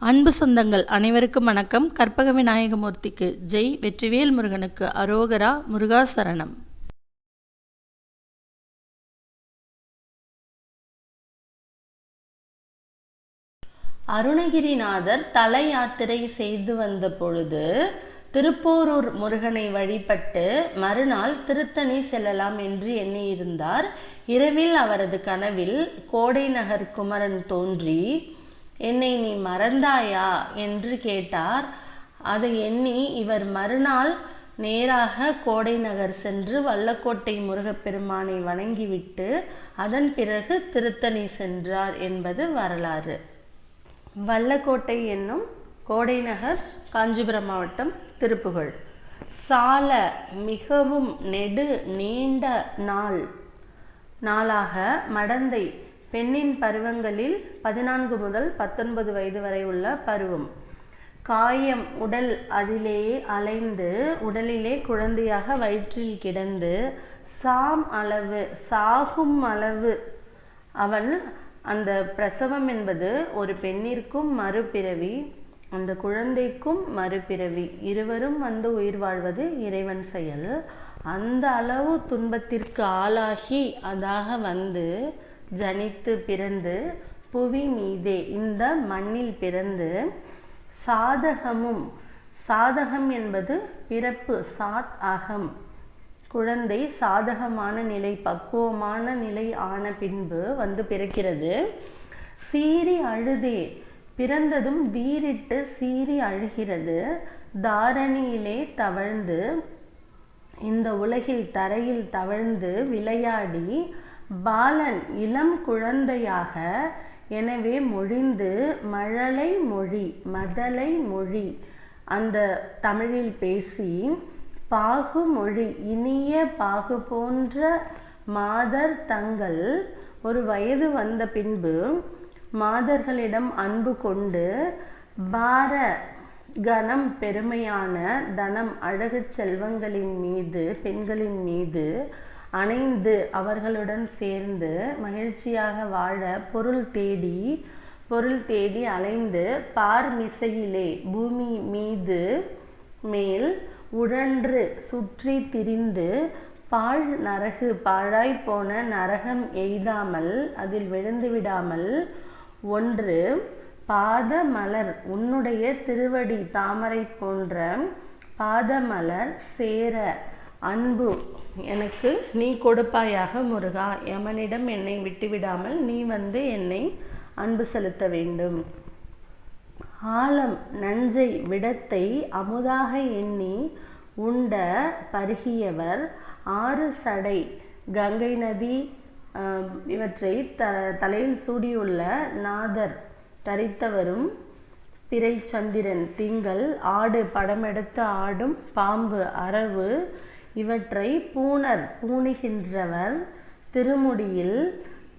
அன்பு சொந்தங்கள் அனைவருக்கும் வணக்கம். கற்பக விநாயகமூர்த்திக்கு ஜெய். வெற்றிவேல் முருகனுக்கு அரோகரா முருகாசரணம். அருணகிரிநாதர் தல யாத்திரை செய்து வந்த பொழுது திருப்போரூர் முருகனை வழிபட்டு மறுநாள் திருத்தணி செல்லலாம் என்று எண்ணியிருந்தார். இரவில் அவரது கனவில் கோடை நகர் குமரன் தோன்றி என்னை நீ மறந்தாயா? என்று கேட்டார். அதை எண்ணி இவர் மறுநாள் நேராக கோடை நகர் சென்று வல்லக்கோட்டை முருகப்பெருமானை வணங்கிவிட்டு அதன் பிறகு திருத்தணி சென்றார் என்பது வரலாறு. வல்லக்கோட்டை என்னும் கோடைநகர் காஞ்சிபுரம் மாவட்டம் திருப்புகழ். சால மிகவும் நெடு நீண்ட நாள். நாளாக மடந்தை பெண்ணின் பருவங்களில் பதினான்கு முதல் பத்தொன்பது வயது வரை உள்ள பருவம். காயம் உடல் அதிலேயே அலைந்து உடலிலே குழந்தையாக வயிற்றில் கிடந்து சாம் அளவு சாகும் அளவு. அவன் அந்த பிரசவம் என்பது ஒரு பெண்ணிற்கும் மறுபிறவி அந்த குழந்தைக்கும் மறுபிறவி. இருவரும் வந்து உயிர் வாழ்வது இறைவன் செயல். அந்த அளவு துன்பத்திற்கு ஆளாகி அதாக வந்து ஜனித்து பிறந்து புவி மீதே. இந்த மண்ணில் பிறந்து சாதகமும் சாதகம் என்பது பிறப்பு சாத் அகம். குழந்தை சாதகமான நிலை பக்குவமான நிலை ஆன பின்பு வந்து பிறக்கிறது. சீறி அழுதே. பிறந்ததும் வீறிட்டு சீறி அழுகிறது. தாரணியிலே தவழ்ந்து இந்த உலகில் தரையில் தவழ்ந்து விளையாடி பாலன் இளம் குழந்தையாக எனவே மொழிந்து மழலை மொழி மதலை மொழி. அந்த தமிழில் பேசி பாகு மொழி இனிய பாகு போன்ற மாதர் தங்கள். ஒரு வயது வந்த பின்பு மாதர்களிடம் அன்பு கொண்டு பார கணம் பெருமையான தனம் அழகு செல்வங்களின் மீது பெண்களின் மீது அணைந்து அவர்களுடன் சேர்ந்து மகிழ்ச்சியாக வாழ பொருள் தேடி பொருள் தேடி அலைந்து பார்மிசையிலே பூமி மீது மேல் உழன்று சுற்றி திரிந்து பாழ் நரகு பாழாய் போன நரகம் எய்தாமல் அதில் விழுந்து விடாமல் ஒன்று பாத மலர் உன்னுடைய திருவடி தாமரை போன்ற பாதமலர் சேர அன்பு எனக்கு நீ கொடுப்பாயாக முருகா. யமனிடம் என்னை விட்டுவிடாமல் நீ வந்து என்னை அன்பு செலுத்த வேண்டும். ஆழம் நஞ்சை விடத்தை அமுதாக எண்ணி உண்ட பருகியவர் ஆறு சடை கங்கை நதி இவற்றை த தலையில் சூடியுள்ள நாதர் தரித்தவரும் பிறை சந்திரன் திங்கள் ஆடு படமெடுத்து ஆடும் பாம்பு அரவு இவற்றை பூணர் பூணுகின்றவர் திருமுடியில்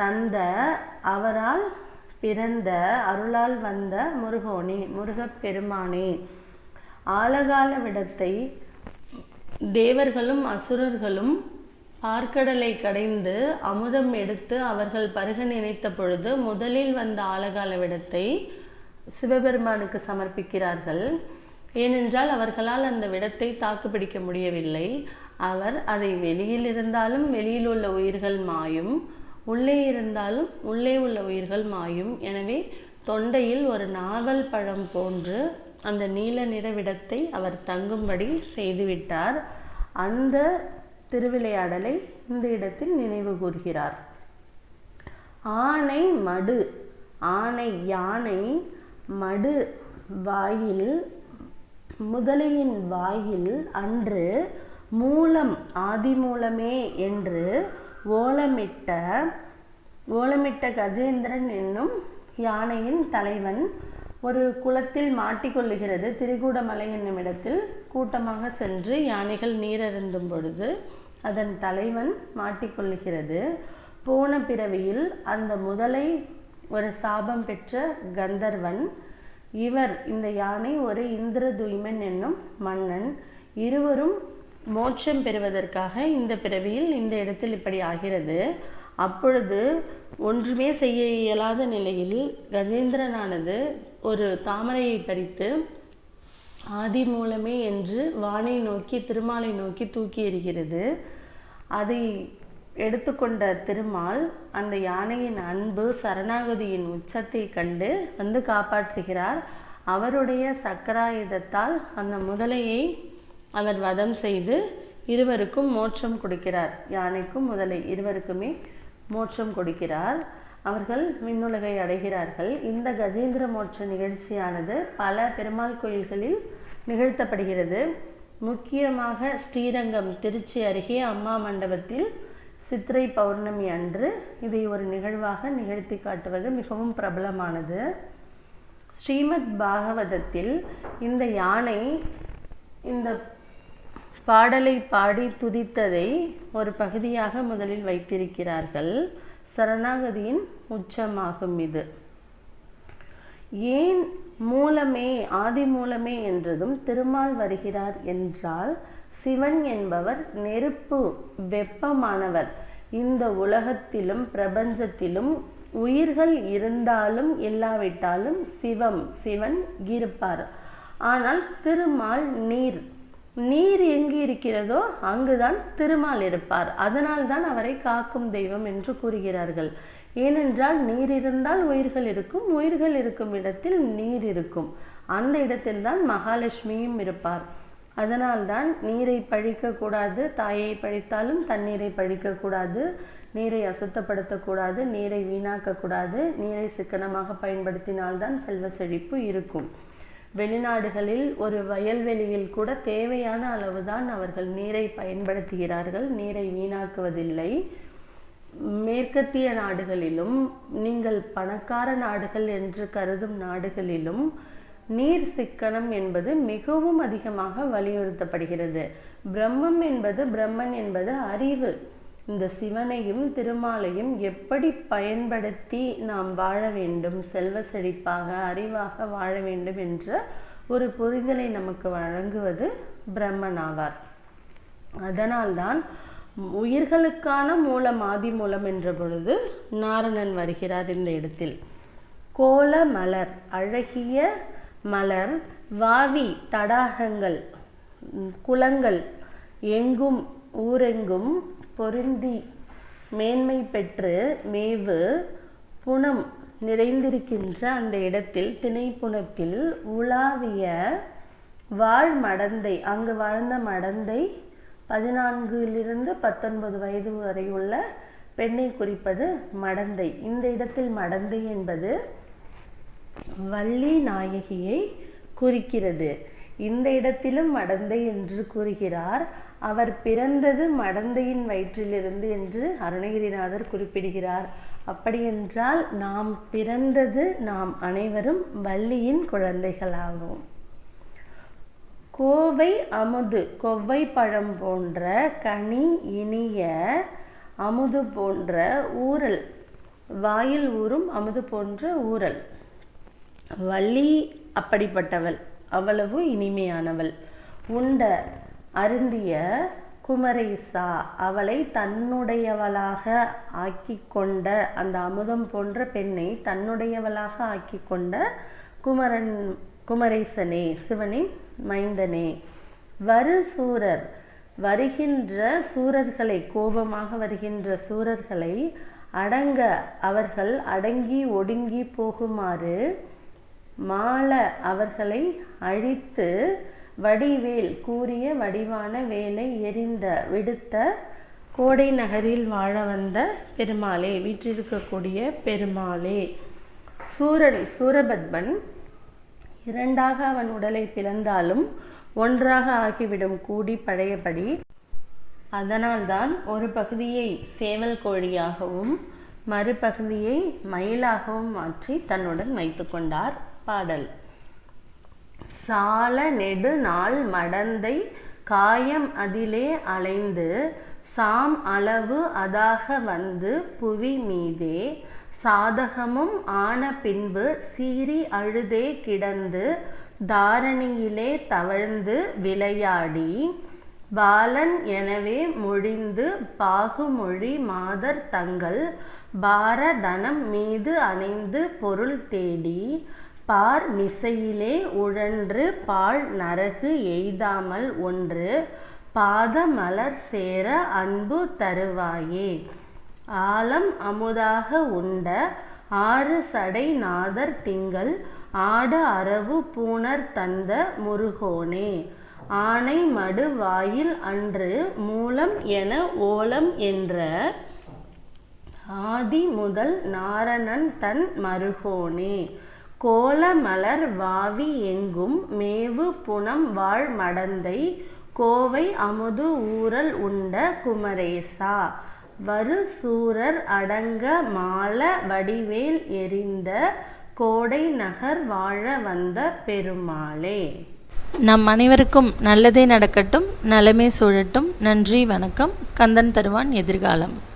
தந்த அவரால் பிறந்த அருளால் வந்த முருகோனே முருகப்பெருமானே ஆலகால விடத்தை தேவர்களும் அசுரர்களும் ஆற்கடலை கடைந்து அமுதம் எடுத்து அவர்கள் பருக நினைத்த பொழுது முதலில் வந்த ஆலகால விடத்தை சிவபெருமானுக்கு சமர்ப்பிக்கிறார்கள். ஏனென்றால் அவர்களால் அந்த விடத்தை தாக்குப்பிடிக்க முடியவில்லை. அவர் அதை வெளியில் இருந்தாலும் வெளியில் உள்ள உயிர்கள் மாயும் உள்ளே இருந்தாலும் உள்ளே உள்ள உயிர்கள் மாயும். எனவே தொண்டையில் ஒரு நாவல் பழம் போன்று அந்த நீல நிற விடத்தை அவர் தங்கும்படி செய்துவிட்டார். அந்த திருவிளையாடலை இந்த இடத்தில் நினைவு கூறுகிறார் ஆனை மடு ஆனை யானை மடு வாயில் முதலையின் வாயில் அன்று மூலம் ஆதிமூலமே என்று ஓலமிட்ட ஓலமிட்ட கஜேந்திரன் என்னும் யானையின் தலைவன் ஒரு குளத்தில் மாட்டிக்கொள்ளுகிறது. திரிகூடமலை என்னும் இடத்தில் கூட்டமாக சென்று யானைகள் நீரருந்தும் பொழுது அதன் தலைவன் மாட்டிக்கொள்ளுகிறது. போன பிறவியில் அந்த முதலை ஒரு சாபம் பெற்ற கந்தர்வன் இவர் இந்த யானை ஒரு இந்திரதுய்மன் என்னும் மன்னன். இருவரும் மோட்சம் பெறுவதற்காக இந்த பிறவியில் இந்த இடத்தில் இப்படி ஆகிறது. அப்பொழுது ஒன்றுமே செய்ய இயலாத நிலையில் கஜேந்திரனானது ஒரு தாமரையை பறித்து ஆதி மூலமே என்று வானை நோக்கி திருமாலை நோக்கி தூக்கி எறிகிறது. அதை எடுத்துக்கொண்ட திருமால் அந்த யானையின் அன்பு சரணாகதியின் உச்சத்தை கண்டு வந்து காப்பாற்றுகிறார். அவருடைய சக்கராயுதத்தால் அந்த முதலையை அவர் வதம் செய்து இருவருக்கும் மோட்சம் கொடுக்கிறார். யானைக்கும் முதலை இருவருக்குமே மோட்சம் கொடுக்கிறார். அவர்கள் விண்ணுலகை அடைகிறார்கள். இந்த கஜேந்திர மோட்ச நிகழ்ச்சியானது பல பெருமாள் கோயில்களில் நிகழ்த்தப்படுகிறது. முக்கியமாக ஸ்ரீரங்கம் திருச்சி அருகே அம்மா மண்டபத்தில் சித்திரை பௌர்ணமி அன்று இதை ஒரு நிகழ்வாக நிகழ்த்தி காட்டுவது மிகவும் பிரபலமானது. ஸ்ரீமத் பாகவதத்தில் இந்த யானை இந்த பாடலை பாடி துதித்ததை ஒரு பகுதியாக முதலில் வைத்திருக்கிறார்கள். சரணாகதியின் உச்சமாகும் இது. ஏன் மூலமே ஆதி மூலமே என்றதும் திருமால் வருகிறார் என்றால் சிவன் என்பவர் நெருப்பு வெப்பமானவர். இந்த உலகத்திலும் பிரபஞ்சத்திலும் உயிர்கள் இருந்தாலும் இல்லாவிட்டாலும் சிவம் சிவன் இருப்பார். ஆனால் திருமால் நீர். நீர் எங்கு இருக்கிறதோ அங்குதான் திருமால் இருப்பார். அதனால்தான் அவரை காக்கும் தெய்வம் என்று கூறுகிறார்கள். ஏனென்றால் நீர் இருந்தால் உயிர்கள் இருக்கும் உயிர்கள் இருக்கும் இடத்தில் நீர் இருக்கும். அந்த இடத்தில்தான் மகாலட்சுமியும் இருப்பார். அதனால்தான் நீரை பழிக்கக்கூடாது தாயை பழித்தாலும் தண்ணீரை பழிக்கக்கூடாது நீரை அசுத்தப்படுத்தக்கூடாது நீரை வீணாக்கக்கூடாது நீரை சிக்கனமாக பயன்படுத்தினால்தான் செல்வ செழிப்பு இருக்கும். வெளிநாடுகளில் ஒரு வயல்வெளியில் கூட தேவையான அளவுதான் அவர்கள் நீரை பயன்படுத்துகிறார்கள் நீரை வீணாக்குவதில்லை. மேற்கத்திய நாடுகளிலும் நீங்கள் பணக்கார நாடுகள் என்று கருதும் நாடுகளிலும் நீர் சிக்கனம் என்பது மிகவும் அதிகமாக வலியுறுத்தப்படுகிறது. பிரம்மம் என்பது பிரம்மன் என்பது அறிவு. இந்த சிவனையும் திருமாலையும் எப்படி பயன்படுத்தி நாம் வாழ வேண்டும் செல்வ செழிப்பாக அறிவாக வாழ வேண்டும் என்ற ஒரு புரிதலை நமக்கு வழங்குவது பிரம்மன் ஆவார். அதனால்தான் உயிர்களுக்கான மூலம் ஆதி மூலம் என்ற பொழுது நாரணன் வருகிறார் இந்த இடத்தில். கோல மலர் அழகிய மலர் வாவி தடாகங்கள் குளங்கள் எங்கும் ஊரெங்கும் பொருந்தி மேன்மை பெற்று மேவு புனம் நிறைந்திருக்கின்ற அந்த இடத்தில் திணைப்புணத்தில் உலாவிய வாழ் மடந்தை அங்கு வாழ்ந்த மடந்தை பதினான்கிலிருந்து பத்தொன்பது வயது வரை உள்ள பெண்ணை குறிப்பது மடந்தை. இந்த இடத்தில் மடந்தை என்பது வள்ளி நாயகியை குறிக்கிறது. இந்த இடத்திலும் மடந்தை என்று கூறுகிறார். அவர் பிறந்தது மடந்தையின் வயிற்றிலிருந்து என்று அருணகிரிநாதர் குறிப்பிடுகிறார். அப்படியென்றால் நாம் பிறந்தது நாம் அனைவரும் வள்ளியின் குழந்தைகளாகும். கோவை அமுது கொவ்வை பழம் போன்ற கனி இனிய அமுது போன்ற ஊரல் வாயில் ஊறும் அமுது போன்ற ஊரல் வள்ளி அப்படிப்பட்டவள். அவ்வளவு இனிமையானவள். உண்ட அருந்திய குமரேசா அவளை தன்னுடையவளாக ஆக்கி கொண்ட அந்த அமுதம் போன்ற பெண்ணை தன்னுடையவளாக ஆக்கி கொண்ட குமரன் குமரேசனே சிவனின் மைந்தனே. வரு சூரர் வருகின்ற சூரர்களை கோபமாக வருகின்ற சூரர்களை அடங்க அவர்கள் அடங்கி ஒடுங்கி போகுமாறு மாள அவர்களை அழித்து வடிவேல் கூறிய வடிவான வேலை எரிந்த விடுத்த கோடை நகரில் வாழ வந்த பெருமாளே வீற்றிருக்கக்கூடிய பெருமாளே. சூரன் சூரபத்மன் இரண்டாக அவன் உடலை பிளந்தாலும் ஒன்றாக ஆகிவிடும் கூடி பழையபடி அதனால்தான் ஒரு பகுதியை சேவல் கோழியாகவும் மறுபகுதியை மயிலாகவும் மாற்றி தன்னுடன் வைத்து கொண்டார் பாடல். சால நெடு நாள் மடந்தை காயம் அதிலே அலைந்து சாம் அளவு அதாக வந்து புவி மீதே சாதகமும் ஆன பின்பு சீறி அழுதே கிடந்து தாரணியிலே தவழ்ந்து விளையாடி பாலன் எனவே மொழிந்து பாகுமொழி மாதர் தங்கள் பாரதனம் மீது அணைந்து பொருள் தேடி பார் மிசையிலே உழன்று பாழ் நரகு எய்தாமல் ஒன்று பாத மலர் சேர அன்பு தருவாயே. ஆலம் அமுதாக உண்ட ஆறு சடை நாதர் திங்கள் ஆடு அரவு பூணர் தந்த முருகோனே. ஆனை மடு வாயில் அன்று மூலம் என ஓலம் என்ற ஆதி முதல் நாரணன் தன் மருகோனே. கோலமலர் வாவி எங்கும் மேவு புனம் வாழ் மடந்தை கோவை அமுது ஊரல் உண்ட குமரேசா. வரு சூரர் அடங்க மால வடிவேல் எரிந்த கோடை நகர் வாழ வந்த பெருமாளே. நம் அனைவருக்கும் நல்லதே நடக்கட்டும் நலமே சூழட்டும். நன்றி வணக்கம். கந்தன் தருவான் எதிர்காலம்.